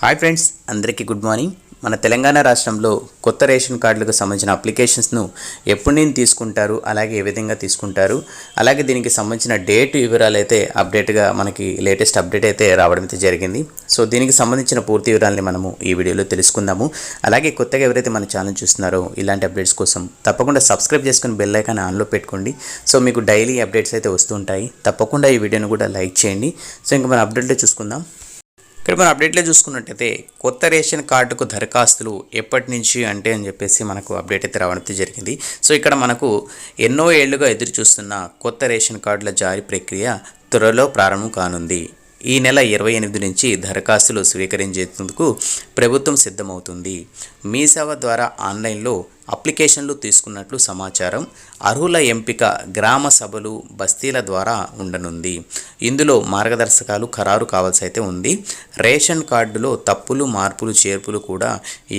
Hi friends అందరికీ good morning మన తెలంగాణ రాష్ట్రంలో కొత్త రేషన్ కార్డులకు సంబంధించిన అప్లికేషన్స్ను ఎప్పుడు నేను తీసుకుంటారు అలాగే ఏ విధంగా తీసుకుంటారు అలాగే దీనికి సంబంధించిన డేట్ వివరాలు అయితే అప్డేట్గా మనకి లేటెస్ట్ అప్డేట్ అయితే రావడం అయితే జరిగింది. సో దీనికి సంబంధించిన పూర్తి వివరాలని మనము ఈ వీడియోలో తెలుసుకుందాము. అలాగే కొత్తగా ఎవరైతే మన ఛానల్ చూస్తున్నారో ఇలాంటి అప్డేట్స్ కోసం తప్పకుండా సబ్స్క్రైబ్ చేసుకుని బెల్ ఐకాన్ ఆన్లో పెట్టుకోండి. సో మీకు డైలీ అప్డేట్స్ అయితే వస్తుంటాయి తప్పకుండా ఈ వీడియోని కూడా లైక్ చేయండి. సో ఇంకా మన అప్డేట్లో చూసుకుందాం. ఇక్కడ మనం అప్డేట్లో చూసుకున్నట్టయితే కొత్త రేషన్ కార్డుకు దరఖాస్తులు ఎప్పటి నుంచి అంటే అని చెప్పేసి మనకు అప్డేట్ అయితే రావడం అయితే జరిగింది. సో ఇక్కడ మనకు ఎన్నో ఏళ్ళుగా ఎదురు చూస్తున్న కొత్త రేషన్ కార్డుల జారీ ప్రక్రియ త్వరలో ప్రారంభం కానుంది. ఈ నెల ఇరవై ఎనిమిది నుంచి దరఖాస్తులు స్వీకరించేందుకు ప్రభుత్వం సిద్ధమవుతుంది. మీ సేవ ద్వారా ఆన్లైన్లో అప్లికేషన్లు తీసుకున్నట్లు సమాచారం అర్హుల ఎంపిక గ్రామ సభలు బస్తీల ద్వారా ఉండనుంది. ఇందులో మార్గదర్శకాలు ఖరారు కావాల్సి అయితే ఉంది. రేషన్ కార్డులో తప్పులు మార్పులు చేర్పులు కూడా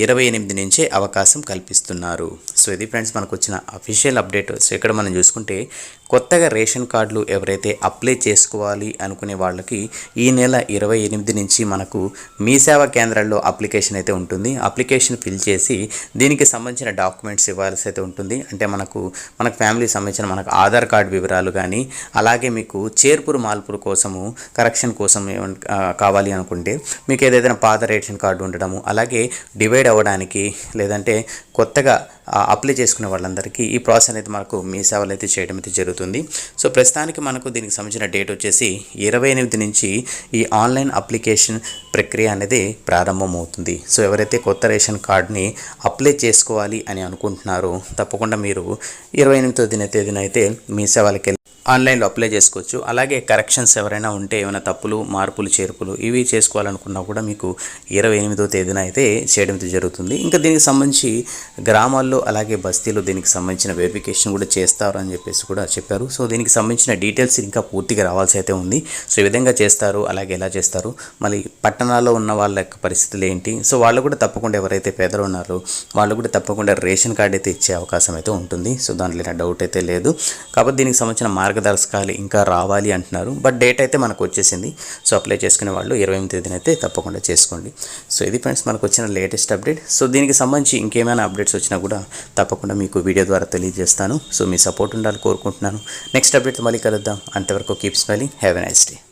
ఇరవై ఎనిమిది నుంచే అవకాశం కల్పిస్తున్నారు. సో ఇది ఫ్రెండ్స్ మనకు వచ్చిన అఫీషియల్ అప్డేట్. సో ఇక్కడ మనం చూసుకుంటే కొత్తగా రేషన్ కార్డులు ఎవరైతే అప్లై చేసుకోవాలి అనుకునే వాళ్ళకి ఈ నెల ఇరవై ఎనిమిది నుంచి మనకు మీ సేవా కేంద్రాల్లో అప్లికేషన్ అయితే ఉంటుంది. అప్లికేషన్ ఫిల్ చేసి దీనికి సంబంధించిన డాక్యుమెంట్స్ ఇవ్వాల్సి అయితే ఉంటుంది. అంటే మనకు మనకు ఫ్యామిలీకి సంబంధించిన మనకు ఆధార్ కార్డు వివరాలు కానీ అలాగే మీకు చేర్పురు మార్పుల కోసము కరెక్షన్ కోసం కావాలి అనుకుంటే మీకు ఏదైనా పాత రేషన్ కార్డు ఉండడము అలాగే డివైడ్ అవ్వడానికి లేదంటే కొత్తగా అప్లై చేసుకునే వాళ్ళందరికీ ఈ ప్రాసెస్ అనేది మనకు మీ సేవలు అయితే చేయడం అయితే జరుగుతుంది. సో ప్రస్తుతానికి మనకు దీనికి సంబంధించిన డేట్ వచ్చేసి ఇరవై ఎనిమిది నుంచి ఈ ఆన్లైన్ అప్లికేషన్ ప్రక్రియ అనేది ప్రారంభమవుతుంది. సో ఎవరైతే కొత్త రేషన్ కార్డ్ని అప్లై చేసుకోవాలి అని అనుకుంటున్నారో తప్పకుండా మీరు ఇరవై ఎనిమిదో దిన తేదీన అయితే మీ సేవలకి వెళ్ళి ఆన్లైన్లో అప్లై చేసుకోవచ్చు. అలాగే కరెక్షన్స్ ఎవరైనా ఉంటే ఏమైనా తప్పులు మార్పులు చేర్పులు ఇవి చేసుకోవాలనుకున్నా కూడా మీకు ఇరవై ఎనిమిదో తేదీన అయితే చేయడం అయితే జరుగుతుంది. ఇంకా దీనికి సంబంధించి గ్రామాల్లో అలాగే బస్తీలో దీనికి సంబంధించిన వెరిఫికేషన్ కూడా చేస్తారు అని చెప్పేసి కూడా చెప్పారు. సో దీనికి సంబంధించిన డీటెయిల్స్ ఇంకా పూర్తిగా రావాల్సి అయితే ఉంది. సో ఈ విధంగా చేస్తారు అలాగే ఎలా చేస్తారు మళ్ళీ పట్టణాల్లో ఉన్న వాళ్ళ యొక్క పరిస్థితులు ఏంటి? సో వాళ్ళు కూడా తప్పకుండా ఎవరైతే పేదలు ఉన్నారో వాళ్ళు కూడా తప్పకుండా రేషన్ కార్డు అయితే ఇచ్చే అవకాశం అయితే ఉంటుంది. సో దాంట్లో డౌట్ అయితే లేదు. కాబట్టి దీనికి సంబంధించిన మార్గదర్శకాలు ఇంకా రావాలి అంటున్నారు. బట్ డేట్ అయితే మనకు వచ్చేసింది. సో అప్లై చేసుకునే వాళ్ళు ఇరవై ఎనిమిది తేదీన అయితే తప్పకుండా చేసుకోండి. సో ఇది ఫ్రెండ్స్ మనకు వచ్చిన లేటెస్ట్ అప్డేట్ సో దీనికి సంబంధించి ఇంకేమైనా అప్డేట్స్ వచ్చినా కూడా తప్పకుండా మీకు వీడియో ద్వారా తెలియజేస్తాను. సో మీ సపోర్ట్ ఉండాలని కోరుకుంటున్నాను. నెక్స్ట్ అప్డేట్ మళ్ళీ కలుద్దాం. అంతవరకు keep smiling have a nice day